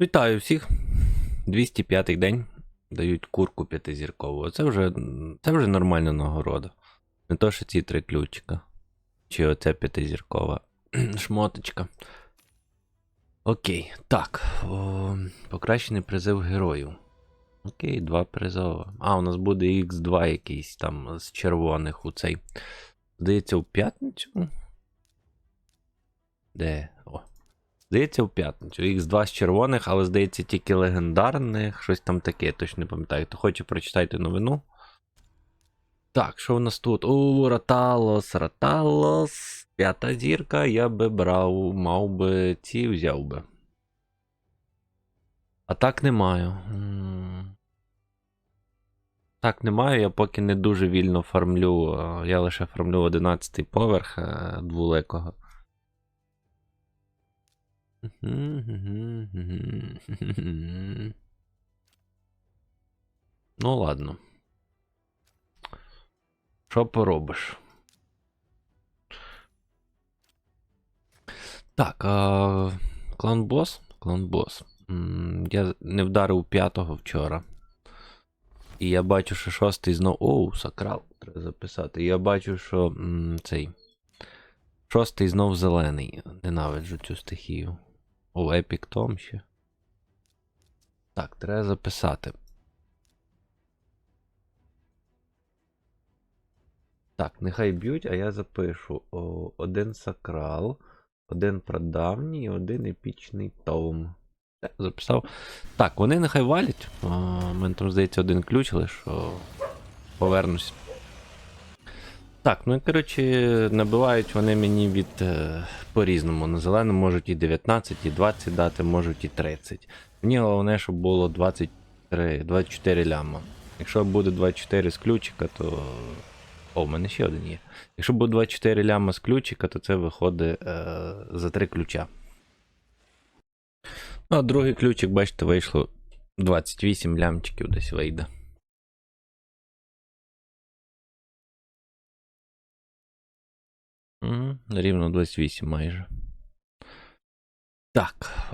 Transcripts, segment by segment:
Вітаю всіх. 205-й день. Дають курку п'ятизіркову. Це вже, це вже нормальна нагорода. Не то, що ці три ключика. Чи оця п'ятизіркова шмоточка. Окей. Так. О, покращений призив героїв. Окей, два призова. А, у нас буде X2 якийсь там з червоних у цей. Здається, у п'ятницю. Де? Здається, в п'ятницю. Х2 з червоних, але здається, тільки легендарних, щось там таке, я точно не пам'ятаю. Хто хоче, прочитайте новину. Так, що у нас тут? О, Раталос, Раталос. П'ята зірка, я би брав, мав би ці взяв би. А так не маю. Так, не маю, я поки не дуже вільно фармлю. Я лише фармлю 11 поверх е, дволекого. Ну, ладно. Що поробиш? Так, а... клан бос? Клан бос. Я не вдарив п'ятого вчора. І я бачу, що шостий знов. Оу, сакрал, треба записати. Я бачу, що м, цей. Шостий знов зелений. Ненавиджу цю стихію. О, Епік Том ще. Так, треба записати. Так, нехай б'ють, а я запишу. О, один сакрал, один прадавній і один епічний том. Записав. Так, вони нехай валять. У мене там, здається, один ключ лише. о, Повернусь. Так, ну і коротше, набивають вони мені від е, по-різному. На зеленому можуть і 19, і 20 дати, можуть і 30. Мені головне, щоб було 23, 24 ляма. Якщо буде 24 з ключика, то. О, в мене ще один є. Якщо буде 24 ляма з ключика, то це виходить е, за 3 ключа. Ну, а другий ключик, бачите, вийшло 28 лямчиків десь вийде. Рівно 28 майже. Так.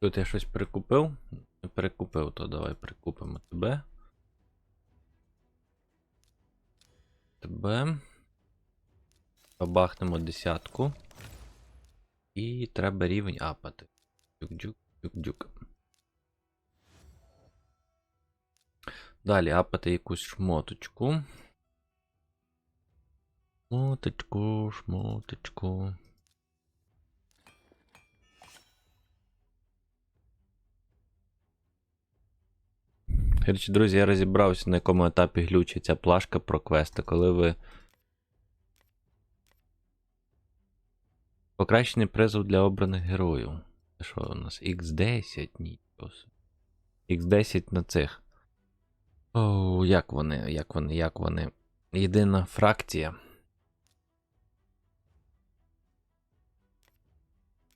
Тут я щось прикупив. Не перекупив, то давай прикупимо тебе. Тебе. Побахнемо десятку. І треба рівень апати. Дюк-дюк, дюк-дюк. Далі апати якусь шмоточку. Шмоточку, шмоточку. Коротше, друзі, я розібрався, на якому етапі глючить ця плашка про квести, коли ви. Покращений призов для обраних героїв. Що у нас? X10? Нічого. собі. X10 на цих. Оу, як вони, як вони, як вони. Єдина фракція.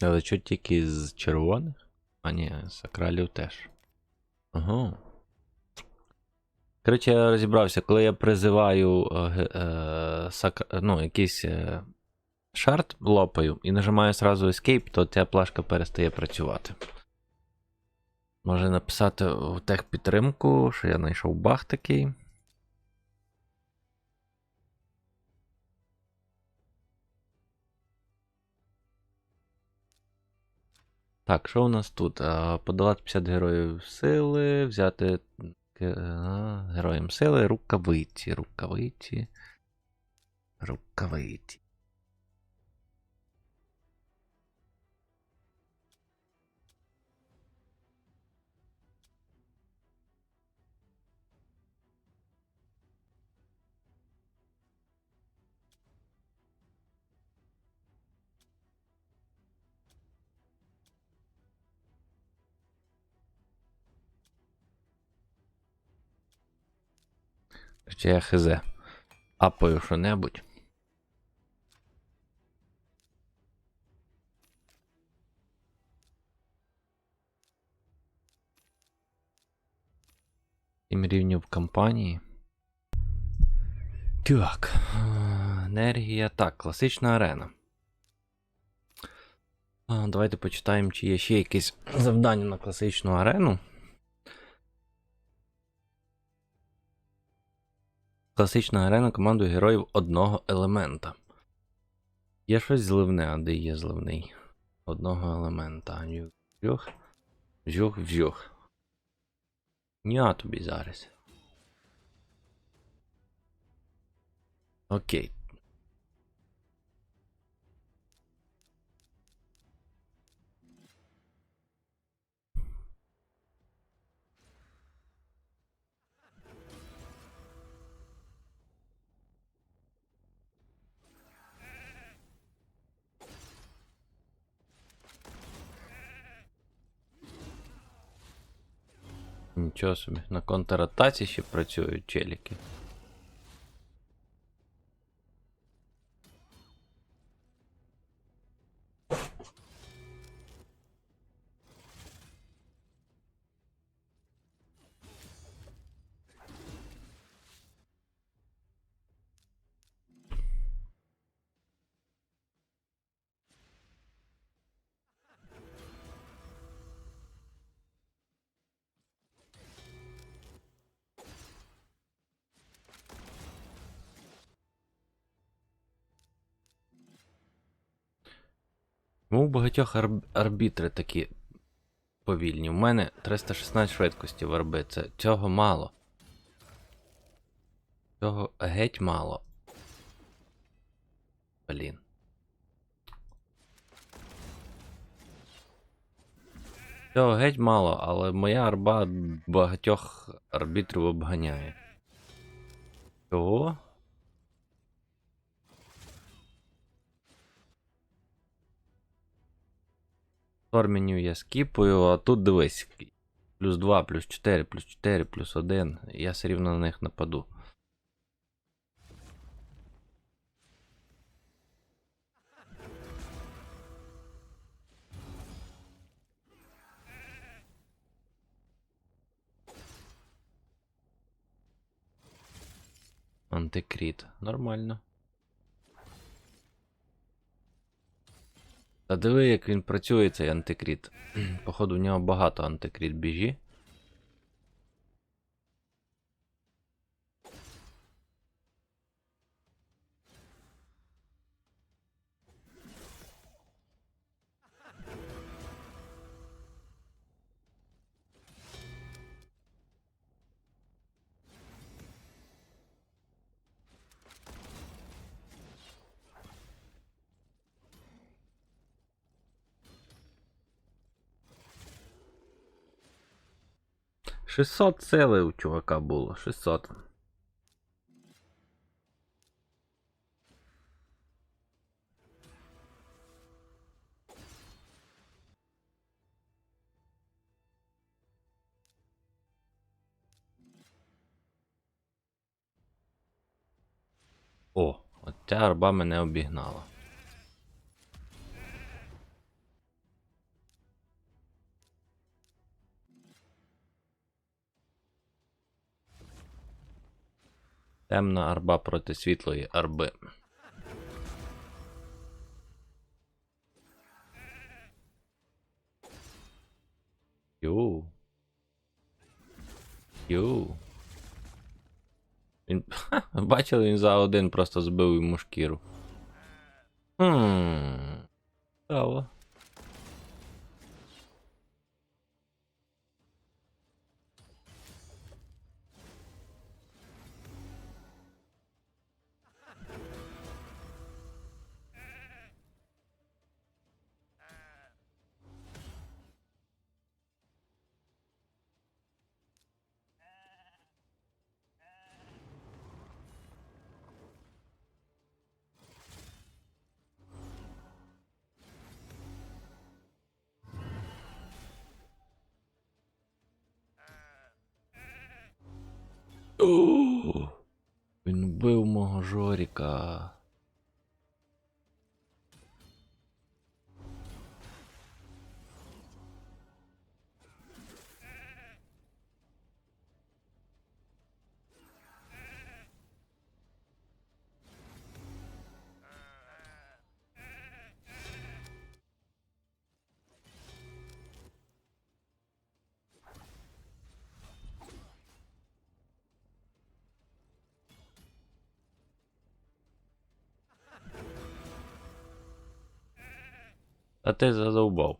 Але що тільки з червоних? А ні, сакралів теж. Ага. Коротше, я розібрався, коли я призиваю е, е, сак... ну, якийсь е, шарт лопаю і нажимаю сразу Escape, то ця плашка перестає працювати. Може написати в техпідтримку, що я знайшов баг такий. Так, що у нас тут? Подолати 50 героїв сили, взяти е, героям сили, рукавиці, рукавиці. Рукавиці. Чи я хз. Апаю що-небудь. Сім рівнів в кампанії. Так. Енергія. Так, класична арена. Давайте почитаємо, чи є ще якісь завдання на класичну арену. Класична арена командує героїв одного елемента. Є щось зливне, а де є зливний? Одного елемента. Вжух, вжух, вжух. Ня тобі зараз. Окей. Нічого собі, на контратаці ще працюють челіки. Багатьох арб... арбітри такі повільні? У мене 316 швидкості в арби. Це цього мало. Цього геть мало. Блін. Цього геть мало, але моя арба багатьох арбітрів обганяє. Чого? Торменю я скіпую, а тут дивись. Плюс 2, плюс 4, плюс 4, плюс 1. Я все рівно на них нападу. Антикріт. Нормально. Та диви, як він працює, цей антикріт. Походу, в нього багато антикріт біжі. Шістсот сили у чувака було. 600. О, от ця арба мене обігнала. Темна арба проти світлої арби. Йоу. Йоу. Він. Ха, бачили, він за один просто збив йому шкіру. Хм. Цікаво. Він вбив мого Жоріка. А ти задовбав.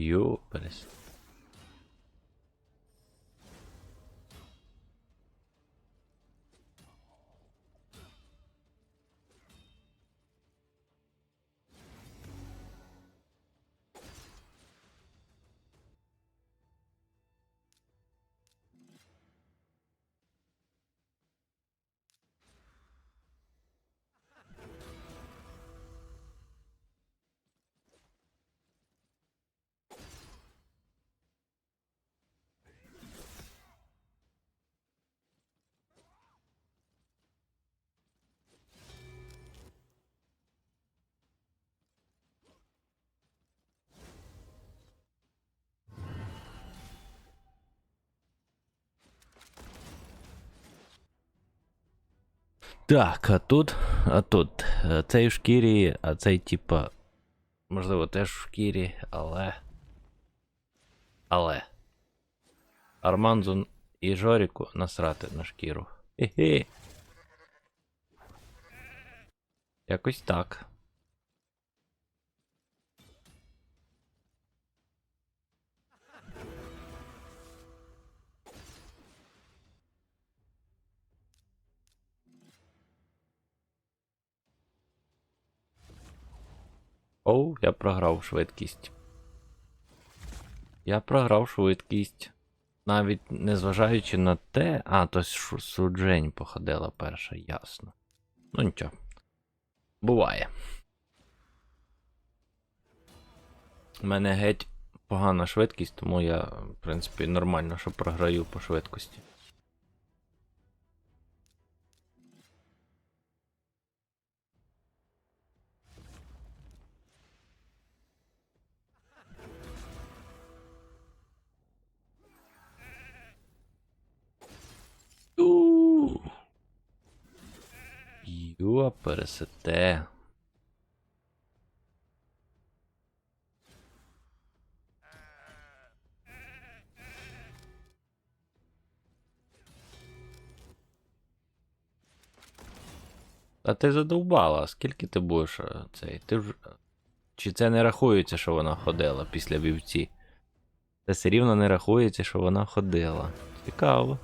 you, but it's pues, Так, а тут, а тут. е, Цей в шкірі, а цей, типа. Можливо, теж в шкірі, але. Але. Арманзу і Жоріку насрати на шкіру. Хе-хе. Якось так. Оу, я програв швидкість. Я програв швидкість. Навіть незважаючи на те. А, то суджень походила перша, ясно. Ну нічого. Буває. У мене геть погана швидкість, тому я, в принципі, нормально, що програю по швидкості. Пересете. А ти задовбала, скільки ти будеш е, цей? Ти ж. Чи це не рахується, що вона ходила після вівці? Це все рівно не рахується, що вона ходила. Цікаво.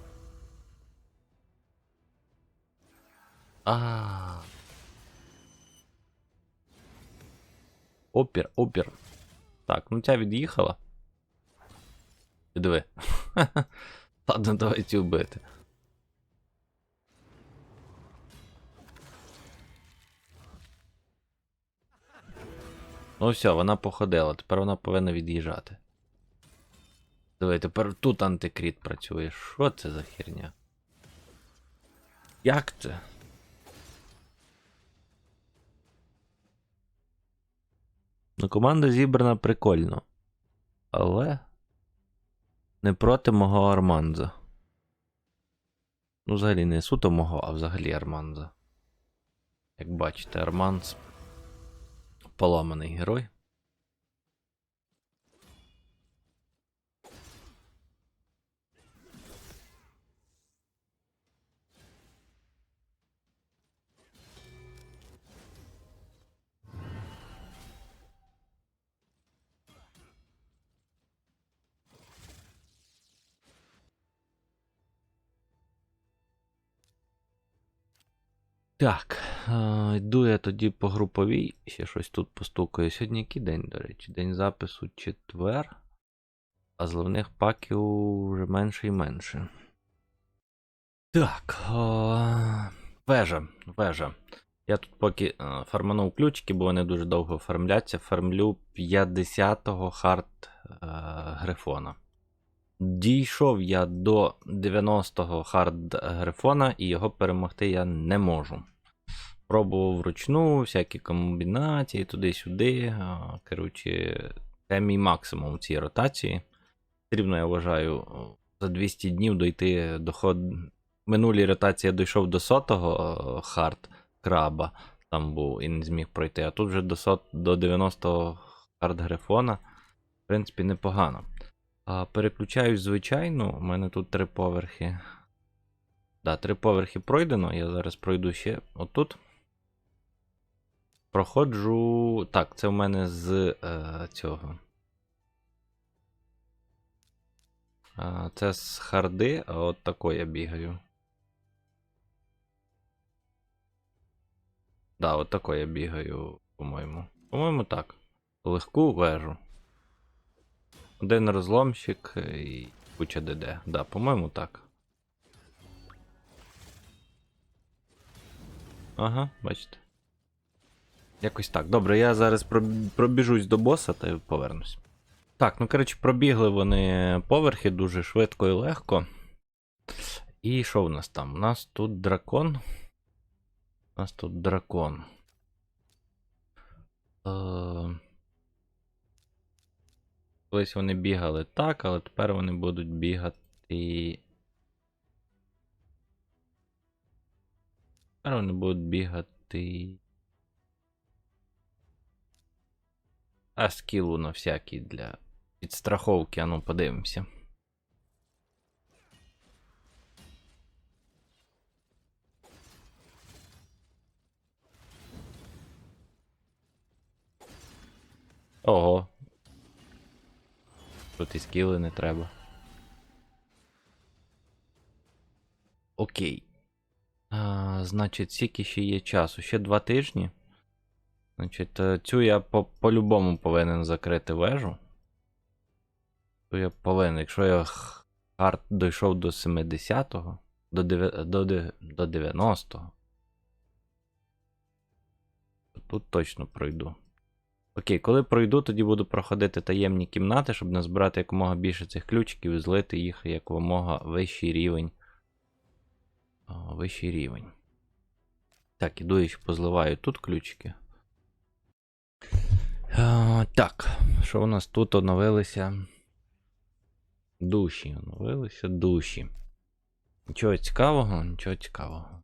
А. Опір, опір. Так, ну ця від'їхала. Диви. Ладно, давай цю вбити. Ну все, вона походила, тепер вона повинна від'їжджати. Диви, тепер тут антикріт працює. Що це за херня? Як це? Ну, команда зібрана прикольно. Але. Не проти мого Арманза. Ну, взагалі не суто мого, а взагалі Арманза. Як бачите, Арманз. Поламаний герой. Так, е, йду я тоді по груповій, ще щось тут постукаю. Сьогодні який день, до речі? День запису четвер, а зливних паків вже менше і менше. Так, е, вежа, вежа. Я тут поки е, фарманув ключики, бо вони дуже довго фармляться. Фармлю 50-го хард е, грифона. Дійшов я до 90-го хард Грифона і його перемогти я не можу. Пробував вручну, всякі комбінації, туди-сюди. Коротше, це мій максимум у цій ротації. Потрібно, я вважаю, за 200 днів дойти до ход. Минулій ротації я дійшов до сотого хард краба, там був і не зміг пройти, а тут вже до, сот... до 90-го хард Грифона. В принципі, непогано. А, переключаюсь звичайно, у мене тут три поверхи. Да, три поверхи пройдено. Я зараз пройду ще отут. Проходжу. Так, це в мене з е, цього. Це з харди, а от тако я бігаю. Да, от тако я бігаю, по-моєму. По-моєму, так. Легку вежу. Один розломщик і куча ДД. Да, по-моєму, так. Ага, бачите. Якось так. Добре, я зараз пробіжусь до боса та повернусь. Так, ну коротше, пробігли вони поверхи дуже швидко і легко. І що в нас там? У нас тут дракон. У нас тут дракон. Е... Колись вони бігали так, але тепер вони будуть бігати. Тепер вони будуть бігати. А скілу на всякий для підстраховки, а ну подивимося. Ого. Тут і скіли не треба. Окей. А, значить, скільки ще є часу? Ще два тижні. Значить, е, цю я по- по-любому повинен закрити вежу. Цю я повинен. Якщо я хард дійшов до 70-го, до, до, до 90-го, то тут точно пройду. Окей, коли пройду, тоді буду проходити таємні кімнати, щоб назбирати якомога більше цих ключиків і злити їх якомога вищий рівень. О, вищий рівень. Так, іду і позливаю тут ключики. Так, що у нас тут оновилися? Душі. Оновилися душі. Нічого цікавого, нічого цікавого.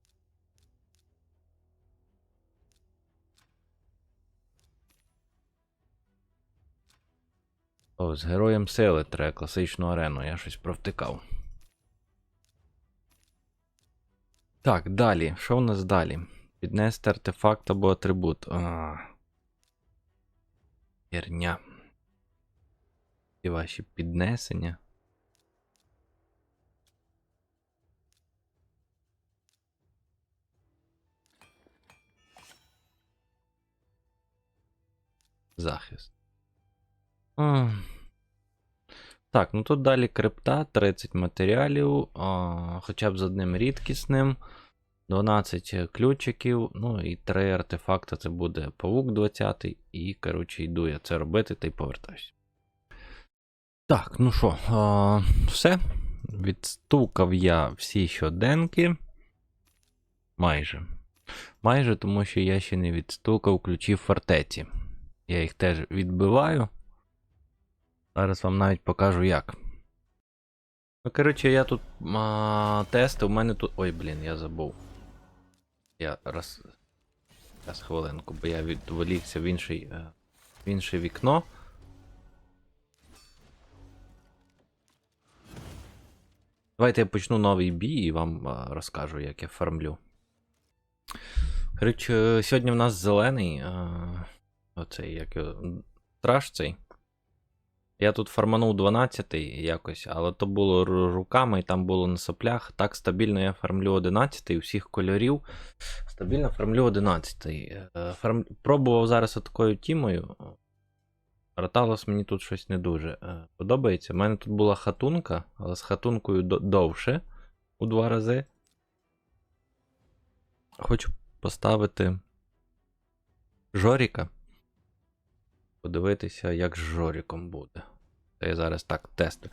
О, з героєм сили треба класичну арену, я щось провтикав. Так, далі. Що в нас далі? Піднести артефакт або атрибут. А. Херня. І ваші піднесення. Захист. А. Так, ну тут далі крипта, 30 матеріалів, а, хоча б з одним рідкісним, 12 ключиків, ну і 3 артефакти. Це буде павук 20 і, коротше, йду я це робити та й повертаюсь. Так, ну що, все. Відстукав я всі щоденки. Майже. Майже, тому що я ще не відстукав ключі в фортеці. Я їх теж відбиваю. Зараз вам навіть покажу як. Ну, коротше, я тут а, тести, у мене тут. Ой, блін, я забув. Я раз. Зараз хвилинку, бо я відволікся в інший, е, в інше вікно. Давайте я почну новий бій і вам розкажу, як я фармлю. Коротше, сьогодні в нас зелений. Оцей, як його. Страж цей. Я тут фарманув 12-й якось, але то було руками і там було на соплях. Так стабільно я фармлю 11-й усіх кольорів. Стабільно фармлю 11-й. Е, Фарм... Пробував зараз такою тімою. Роталос мені тут щось не дуже е, подобається. У мене тут була хатунка, але з хатункою довше у два рази. Хочу поставити Жоріка. Подивитися, як з Жоріком буде. Це я зараз так тестую.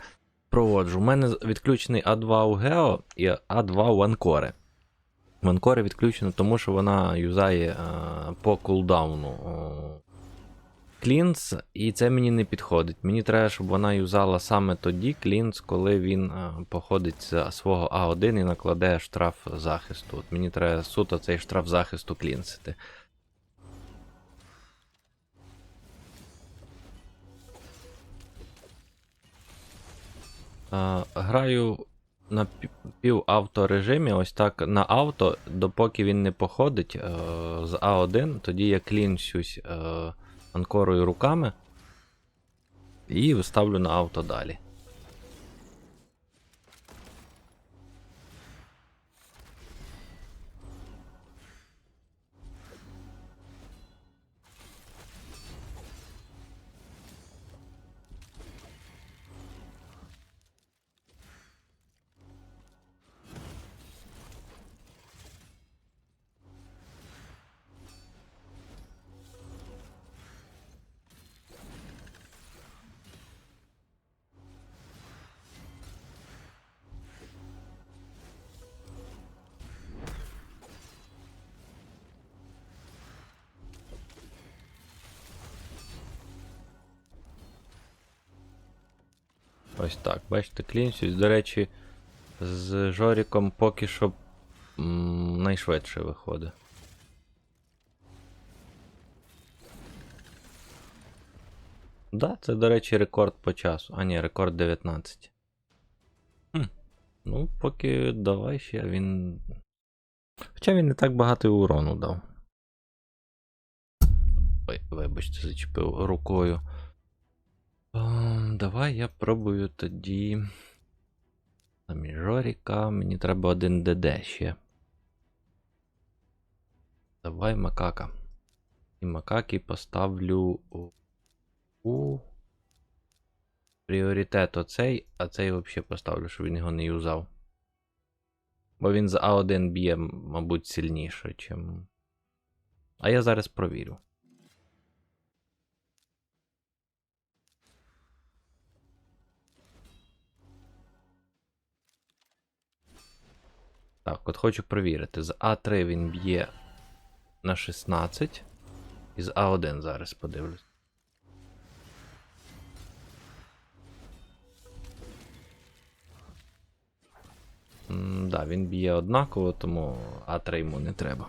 проводжу. У мене відключений А2 у Гео і А2 у Анкори. В Анкори відключено, тому що вона юзає е, по кулдауну клінс, і це мені не підходить. Мені треба, щоб вона юзала саме тоді клінс, коли він е, походить з свого А1 і накладе штраф захисту. От мені треба суто цей штраф захисту клінсити. Граю на пі- півавторежимі, ось так на авто, допоки він не походить е, з А1, тоді я клінчусь е, анкорою руками і ставлю на авто далі. Ось так, бачите, клінчусь. До речі, з Жоріком поки що м, найшвидше виходить. Да, це, до речі, рекорд по часу. А ні, рекорд 19. Хм. Ну, поки давай ще він. Хоча він не так багато урону дав. Ой, вибачте, зачепив рукою. Давай я пробую тоді. Замість Жоріка. Мені треба один ДД ще. Давай макака. І макаки поставлю у, пріоритет оцей, а цей взагалі поставлю, щоб він його не юзав. Бо він з А1 б'є, мабуть, сильніше, чим. А я зараз провірю. Так, от хочу провірити. З А3 він б'є на 16. І з А1 зараз подивлюсь. Так, Да, він б'є однаково, тому А3 йому не треба.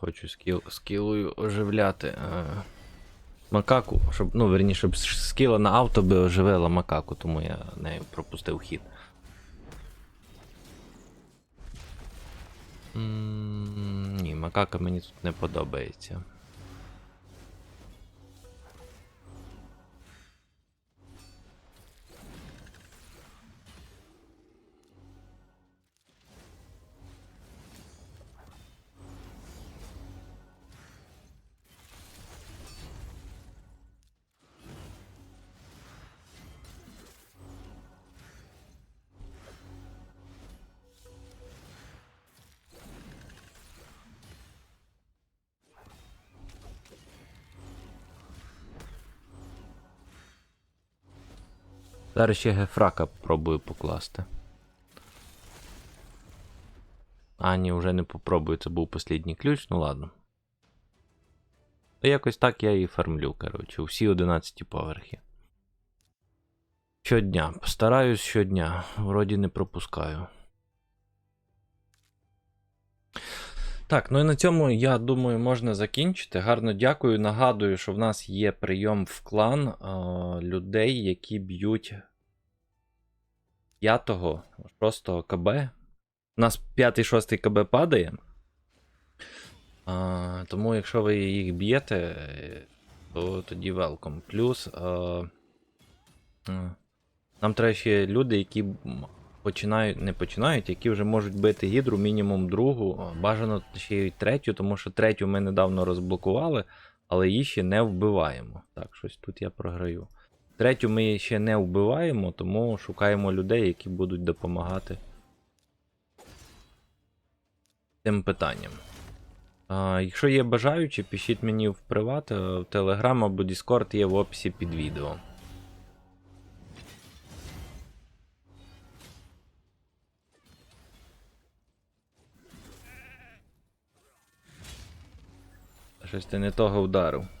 Хочу скіл, скілою оживляти. Е, макаку, щоб, ну, верніше, щоб скіла на авто би оживила макаку, тому я нею пропустив хід. М, Ні, макака мені тут не подобається. Зараз ще гефрака пробую покласти. А, ні, вже не попробую, це був послідній ключ, ну ладно. Ну, якось так я і фармлю, коротше, всі 11 поверхи. Щодня. Постараюсь щодня. Вроді не пропускаю. Так, ну і на цьому, я думаю, можна закінчити. Гарно дякую. Нагадую, що в нас є прийом в клан е, людей, які б'ють 5-го, 6 КБ. У нас 5-6 КБ падає. А, тому, якщо ви їх б'єте, то тоді велком. Плюс. А, а, нам треба ще люди, які починають, не починають, які вже можуть бити гідру мінімум другу, бажано ще й третю, тому що третю ми недавно розблокували, але її ще не вбиваємо. Так, щось тут я програю. Третю ми ще не вбиваємо, тому шукаємо людей, які будуть допомагати цим питанням. А, якщо є бажаючі, пишіть мені в приват, е, в Telegram або Discord є в описі під відео. Щось ти не того вдарив.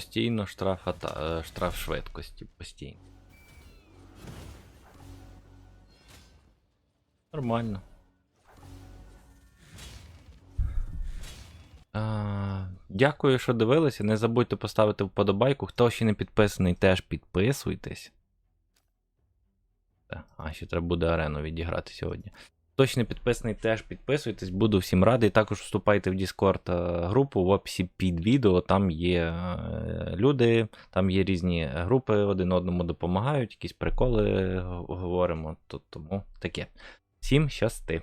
Постійно штраф, ата... е, штраф швидкості. Постійно. Нормально. А, дякую, що дивилися. Не забудьте поставити вподобайку. Хто ще не підписаний, теж підписуйтесь. А, ще треба буде арену відіграти сьогодні. Не підписаний, теж підписуйтесь, буду всім радий. Також вступайте в Discord е, групу в описі під відео. Там є е, люди, там є різні групи, один одному допомагають, якісь приколи е, говоримо. то- Тому таке. Всім щасти!